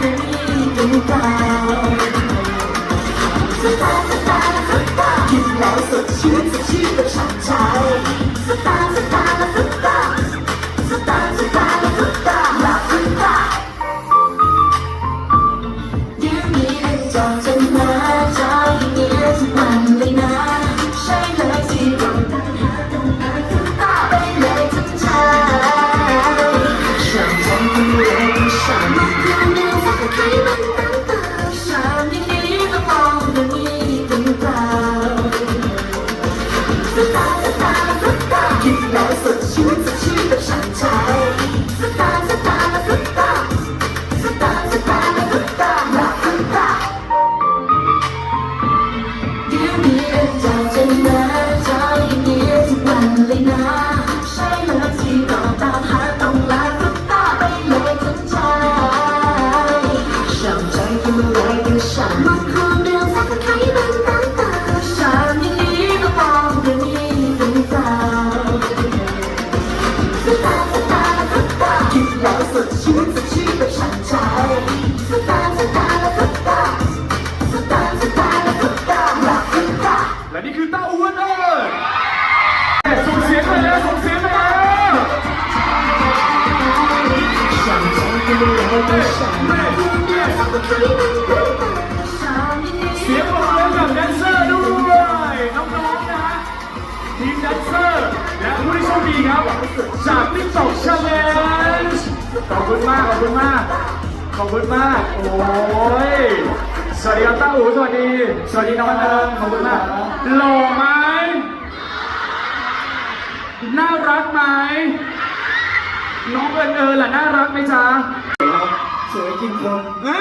เรื่องนี้ กันฉั ดีครับจากติ๊กต็อกชาเลนจ์ขอบคุณมาก ขอบคุณมาก ขอบคุณมาก โอ้ย สวัสดีครับต้าอู๋สวัสดี สวัสดีน้องอันเดิมขอบคุณมาก หล่อไหม น่ารักไหม น้องเอิญเอิญล่ะน่ารักไหมจ๊ะ สวยกินคนอ่า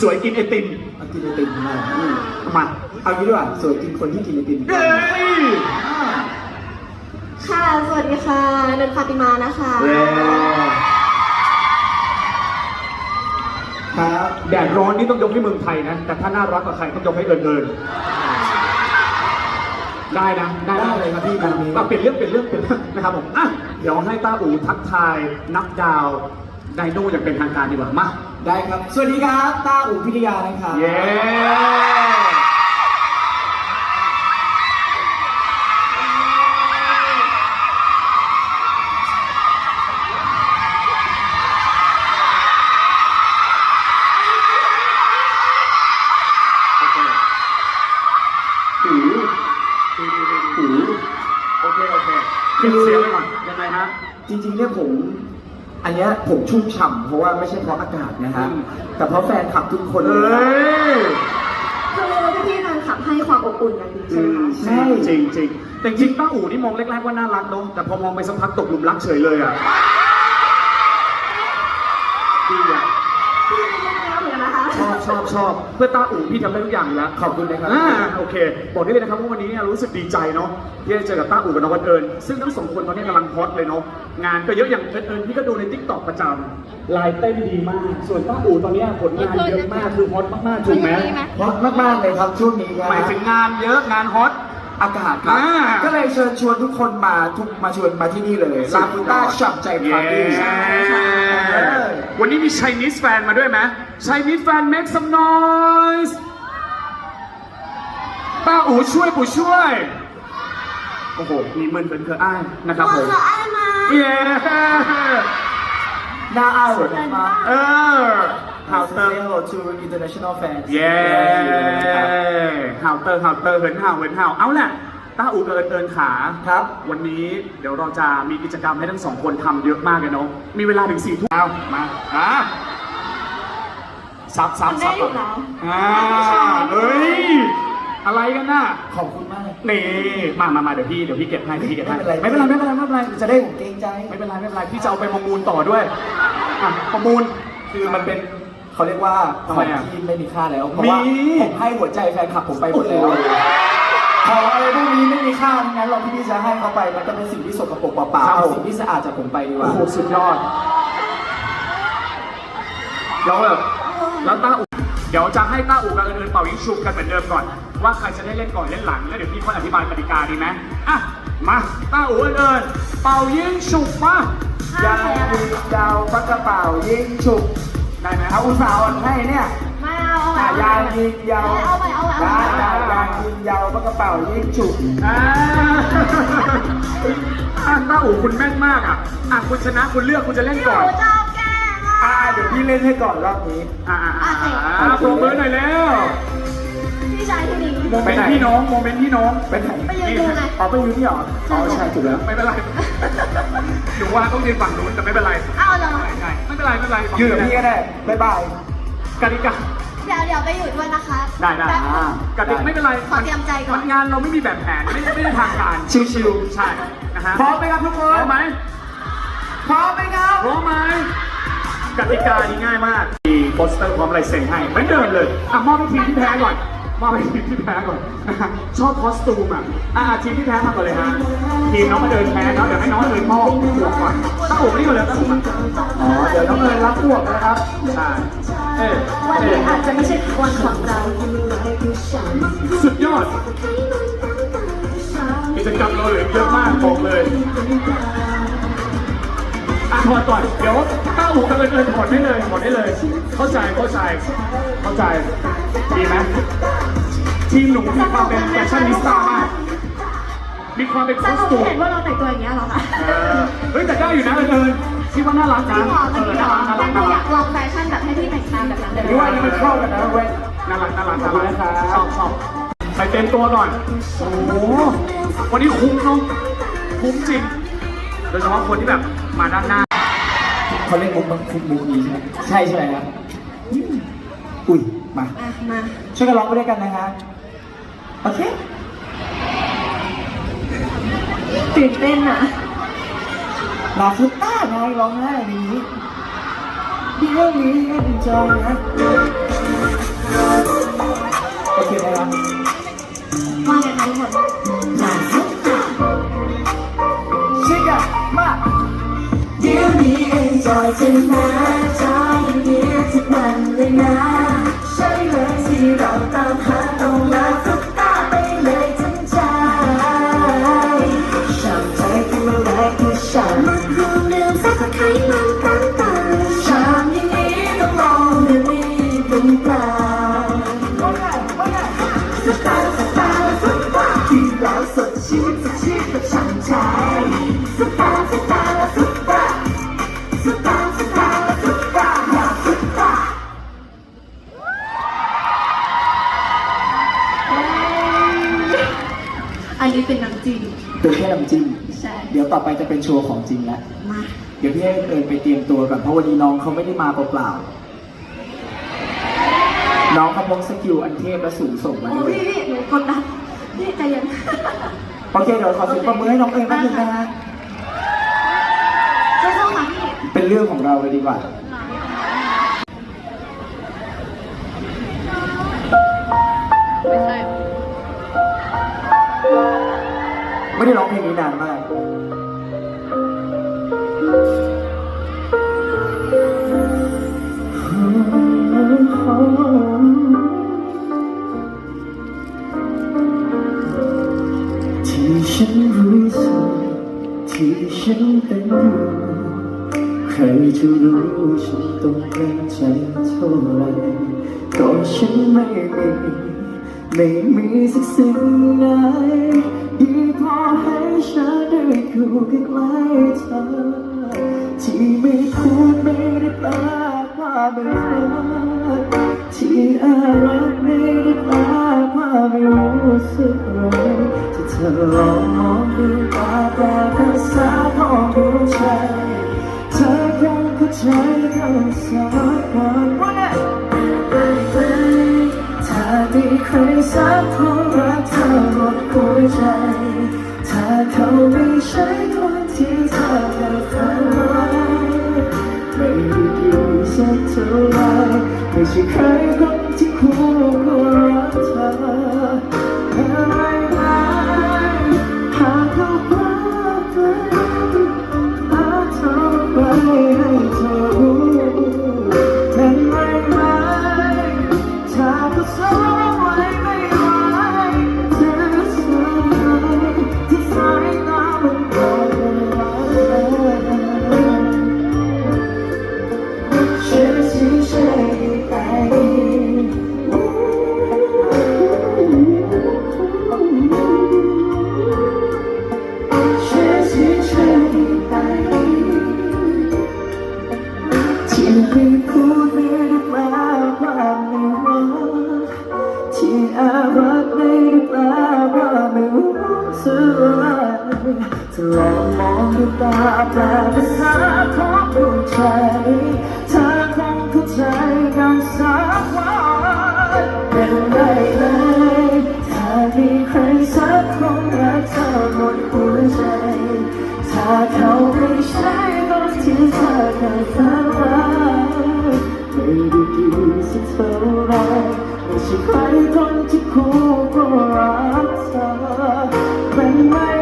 สวยกินไอติมเอากินไอติมมาอืมมา เอางี้ดีกว่าสวยกินคนที่กินไอติมเอ้ย ค่ะ สวัสดีค่ะนันฟาติมานะคะเว้ยครับแดดร้อนนี่ต้องยกให้เมืองไทยนะ แต่ถ้าน่ารักกับใครต้องยกให้เอิญเอิญได้นะ ได้ได้เลยครับพี่แบบนี้อะเปลี่ยนเรื่องเปลี่ยนเรื่องเปลี่ยนเรื่องนะครับผมอะเดี๋ยวให้ต้าอูทักทายนับดาวไดโน่อย่างเป็นทางการดีกว่ามาได้ครับ สวัสดีครับ ต้าอู่พิทยานะครับ เย้ ชุ่มฉ่ำเพราะว่าไม่ใช่เพราะอากาศนะฮะอืมแต่เพราะแฟนคลับทุกคนเฮ้ยคือพี่ๆแฟนคลับให้ความอบอุ่นกันจริงใช่ไหมคะใช่จริงจริงๆแต่จริงๆต้าอู่นี่มองแรกๆว่าน่ารักเนอะแต่พอมองไปสักพักตกหลุมรักเฉยเลยอะดีอะ พี่เป็นยังไงเหมือนกันนะคะ ชอบชอบชอบเพื่อต้าอู่พี่ทำได้ทุกอย่างอยู่แล้วขอบคุณนะครับอ่าโอเค บอกได้เลยนะครับว่าวันนี้เนี่ยรู้สึกดีใจเนาะที่ได้เจอกับต้าอู่กับน้องวันเอิญซึ่งทั้งสองคนตอนนี้กำลังฮอตเลยเนาะงานก็เยอะอย่างเอิญเอิญพี่ก็ดูในทิกตอกประจำลายเต้นดีมาก ส่วนต้าอู่ตอนนี้ผลงานเยอะมากคือฮอตมากๆถูกไหมฮอตมากๆเลยครับช่วงนี้นะหมายถึงงานเยอะงานฮอตอากาศครับอ่าก็เลยเชิญชวนทุกคนมาทุกมาชวนมาที่นี่เลยลาฟูต้าฉ่ำใจปาร์ตี้ เออวันนี้มี Chinese fan มาด้วยไหม Chinese fan make some noise ป้าอูช่วยปู่ช่วย โอ้โห มีเมินเขินเขินอ้ายนะครับผมขออ้ายมาเย้น่าเอามากเออ How to say hello to international fans เย้ห่าวเตอร์ห่าวเตอร์เหินห่าวเหินห่าวเอาแหละ ต้าอูเอินเอินขาครับ วันนี้เดี๋ยวเราจะมีกิจกรรมให้ทั้งสองคนทำเยอะมากเลยเนาะมีเวลาถึงสี่ทุ่มเอามาอะซับซับซับมันได้อยู่เหรออ่าเฮ้ยอะไรกันน่ะขอบคุณมากนี่มามามาเดี๋ยวพี่เดี๋ยวพี่เก็บให้เดี๋ยวพี่เก็บให้ไม่เป็นไรไม่เป็นไรไม่เป็นไรไม่เป็นไรจะได้ผมเกรงใจ ไม่เป็นไรไม่เป็นไรพี่จะเอาไปประมูลต่อด้วยอะประมูล คือมันเป็นเขาเรียกว่าขทำอไมงอะที่ไม่มีค่าแล้ว เพราะว่ามี ผมให้หัวใจแฟนคลับผมไปหมดแล้วโอ้โห ของอะไรพวกนี้ไม่มีค่าทั้งนั้นเราที่พี่จะให้เขาไปมันก็เป็นสิ่งที่สกปรกเปล่าๆครับเอาสิ่งที่สะอาดจากผมไปดีกโอ้ว่าโหสุดยอดแล้วแบบแล้วต้าอูเดี๋ยวจะให้ต้าอูกับเอื่นเป่ายิงชุบกันเหมือนเดิมก่อน ว่าใครจะได้เล่นก่อนเล่นหลังแล้วเดี๋ยวพี่ค่อยอธิบายกติกาดีไหมอะมาต้าอูเอิญๆเป่ายิงชุบมายาวดาวปากกระเป๋ายิงฉุกได้ไหมเอาอุตส่าห์อ่อนให้เนี่ย ยางยิงยาวเอาใหม่เอาใหม่เอาใหม่ ยางยางยางยิงยาวปากกระเป๋ายิงฉุกอ่าอะต้าอู๋คุณแม่นมากอะอะคุณชนะคุณเลือกคุณจะเล่นหก่อนนูชอบแกล้งอะ อ่าเดี๋ยวพี่เล่นให้ก่อนรอบนี้ อ่าอ่าอ่าอ่าโปรเบิร์หน่อยแล้วพี่ชายที่ดี โมเมนต์พี่น้องโมเมนต์พี่น้องไปไหนไปยืนดูไง อ๋อไปอยู่นี่เหรออ๋อใช่ถูกแล้ว ไม่เป็นไรหนูว่าต้องยืนฝั่งนู้นแต่ไม่เป็นไรเอาเหรอ ใช่ไม่เป็นไรไม่เป็นไรยืนกับพี่ก็ได้บ๊ายบาย กติกาเดี๋ยวเดี๋ยวไปอยู่ด้วยนะคะได้ได้แป๊บนึงอ่ากติกาไม่เป็นไรขอเตรียมใจก่อนมังานเราไม่มีแบบแผนไม่ไม่ได้ทางการชิวใช่นะฮะๆพร้อมไหมครับทุกคพร้อนมไหมพร้อมไหมครับ พร้อมไหมกติกานี่ง่ายมากมีโปสเตอร์พร้อมลายเซ็นให้เหมือนเดิมเลยอะมอบให้ทีมที่แพ้ก่อน มอบให้ทีมที่แพ้ก่อนชอบคอสตูมอะอะทีมที่แพ้มาก่อนเลยฮะทีมน้องมาเดินแพ้เนาะเดี๋ยวให้น้องเดินมอบหัวก่อนตั้งอกนี่ก่อนเลยตั้งอกมาอ๋อเดี๋ยวน้องเอิญรับพวกนะครับใช่เอ๊ะวันเอ๊นี้อาะจจะไม่ใช่วันของเราสุดยอดกิจกรรมเราเหลือเยอะมากบอกเลย อะถอดก่อนเดี๋ยวต้าหูกับเอิญเอิญถอดได้เลยถอดได้เลย เข้าใจเข้าใจเข้าใจดีไหมทีมหนูมีความเป็นแฟชั่นนิสต้ามากมีความเป็นคแต่อสเราตูมเห็นว่าเราแต่งตัวอย่างเงี้ยเหรอคะเออเฮ้ยแต่ได้อยู่นะเอิญเอิญคิดว่าน่ารักจนะริงเหรอเอมันอจริงเหรน่าอรักแต่น่าหนูอรัยากกลองแฟชั่นแบบให้พี่แต่งตามแบบนั้นเลยนี่ว่านี่มันเข้ากันนะเว้ยน่ารักน่ารักขอบคุณนะครับชอบชอบไปเต็มตัวก่อนโอ้โหวันนี้คุ้มเนาะคุ้มจริงโดยเฉพาะคนที่แบบ มาด้านหน้าเขาเล่นมุกมันคุกมุกนี้ใช่ไหมใช่ใช่ไหมครับอืมอุ้ยมาอะมาช่วยกันร้องไปด้วยกันนะฮะโอเคตื่นเต้นอะลาฟุตต้าไงร้องไห้อย่างนี้เดี๋ยวนี้จอยนะโอเคไหมครับว่าไงคะทุกคน ดี๋ยวนี้เอ็นจอยจนนะจอยเดียทุกวันเลยนะ ใช่เลยที่เราตามหาตรงลาฟุ อันนี้เป็นน้ำจิ้มเป็นแค่น้ำจิ้มใช่เดี๋ยวต่อไปจะเป็นโชว์ของจริงแล้วมาเดี๋ยวพี่ให้เอิญไปเตรียมตัวก่อนเพราะวันนี้น้องเขาไม่ได้มาเปล่าๆน้องเขาพกสกิลอันเทพและสูงส่งมาโอ้ด้วยพี่พี่หนูกดดันพี่ใจเย็น โอเคเดี๋ยวขอเสียงปรบมือให้น้องเอิญแป๊บนึงนะฮะ สู้ๆค่ะพี่ เป็นเรื่องของเราเลยดีกว่า ไม่ได้ร้องเพลงนี้นานมาก ที่ฉันรู้สึกที่ฉันเป็นอยู่ใครจะรู้ฉันต้องเกรงใจเท่าไรก็ฉันไม่มี ไม่มีสักสิ่งไหน อยู่ใกล้ๆเธอ ที่ไม่พูดไม่ได้แปลว่าไม่รักที่อารักไม่ได้แปลว่าไม่รู้สึกอะไรที่เธอลองมองดูตาแต่ภาษาของหัวใจเธอคงเข้าใจกันสักวันว่าไงถ้ามีใครสักคนรักเธอหมดหัวใจ คนที่เธอเคยฝันไว้ไม่ได้ดีสักเท่าไรไม่ใช่ใครคนที่คู่ควรรักเธอ องตาแปลภาษาของดวงใจเธอคงเข้าใจกันสักวันเป็นไรเลยถ้ามีใครสักคนรักเธอหมดหัวใจ ถ้าเขาไม่ใช่คนที่เธอเคยฝันไว้ไม่ได้ดีสักเท่าไรไม่ใช่ใครคนที่คู่ก็รักเธอเป็นไม่ไหว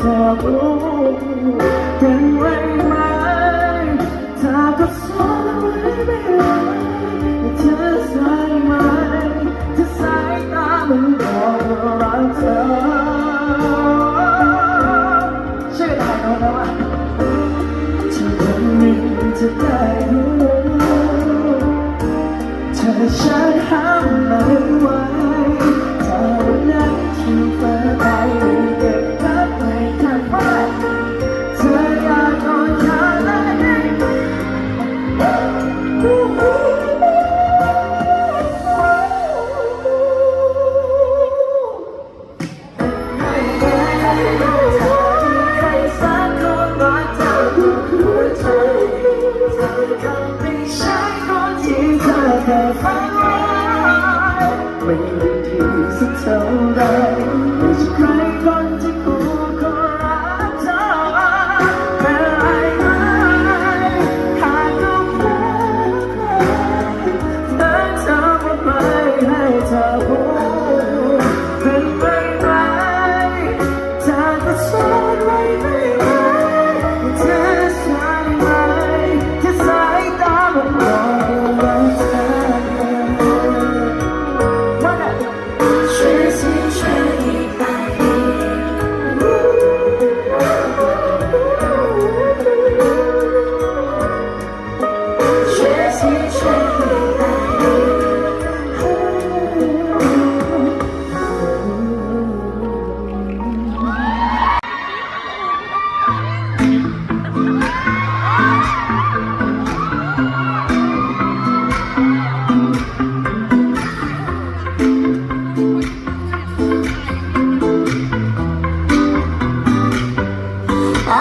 เธอรู้เป็นไม่ไหวถ้าก็สอนไว้ไม่ไหวเธอใส่ไหมเธอสายตามันบอกรักเธอชื่ออะไรนะวะถ้าวันหนึ่งจะได้รู้เธอฉัน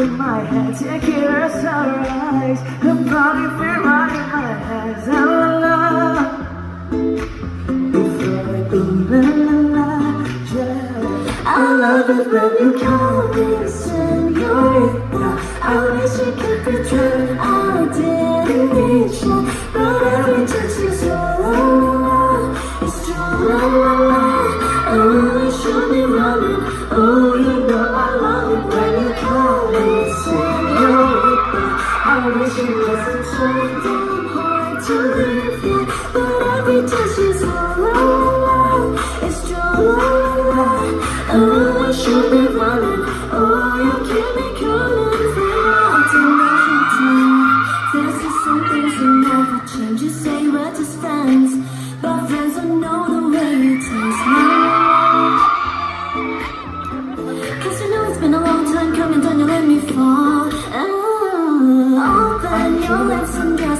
in my head, take it as sunrise. Her body fit right in my hands, la la la. Before I ooh la la la, yeah. I love it when you call me señorita. I wish I could pretend I didn't need you, but every touch is so la It's true, la la la. Oh, you should be running. Oh, you she was a child.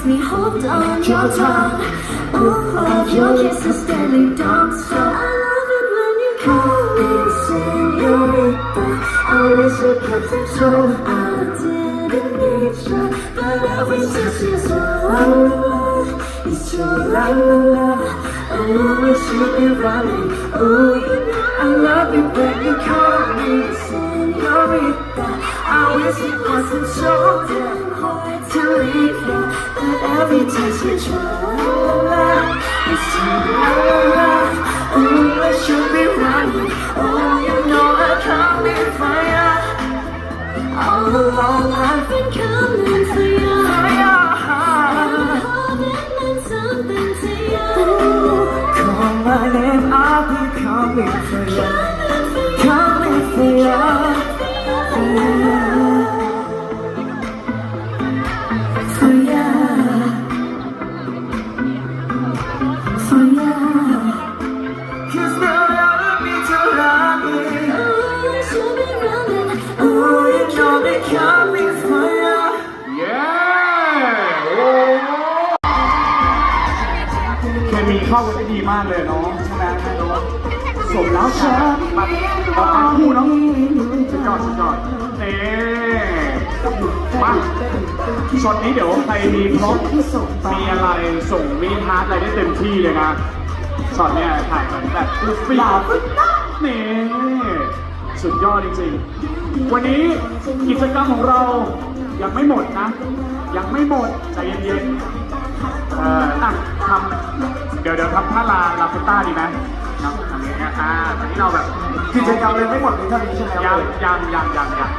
Me, hold on your tongue. Oh, love your kisses steady, don't stop. I love it when you call me señorita. I wish I kept it true. I didn't need you, but every touch is la la la. It's true, la la la. Oh, I should be running. Oh, you I love it when you call me worried that I wish it wasn't so damn hard to leave you. But every time you try, it's too love. Oh, I should be running. Oh, you know I come in fire. All along I've been coming for you. Call my name, I'll be coming for you. Coming for you. มาช็อตนี้เดี๋ยวใครมีพร็อพมีอะไรส่งมีฮาร์ดอะไรได้เต็มที่เลยนะช็อตเนี้ยถ่ายเหมือนแบบฟูฟี่นี่สุดยอดจริงๆ วันนี้กิจกรรมของเรายังไม่หมดนะ ยังไม่หมดใจเย็นๆเอ่ออะทำเดี๋ยวเดี๋ยวทำท่าลาลาฟุต้าดีไหมครับทำอย่างเงี้ยอ่าตอนนี้เราแบบกิจกรรมเลยไม่หมดเลยเท่านี้ใช่ไหมคยัรังบยังยังยังยัง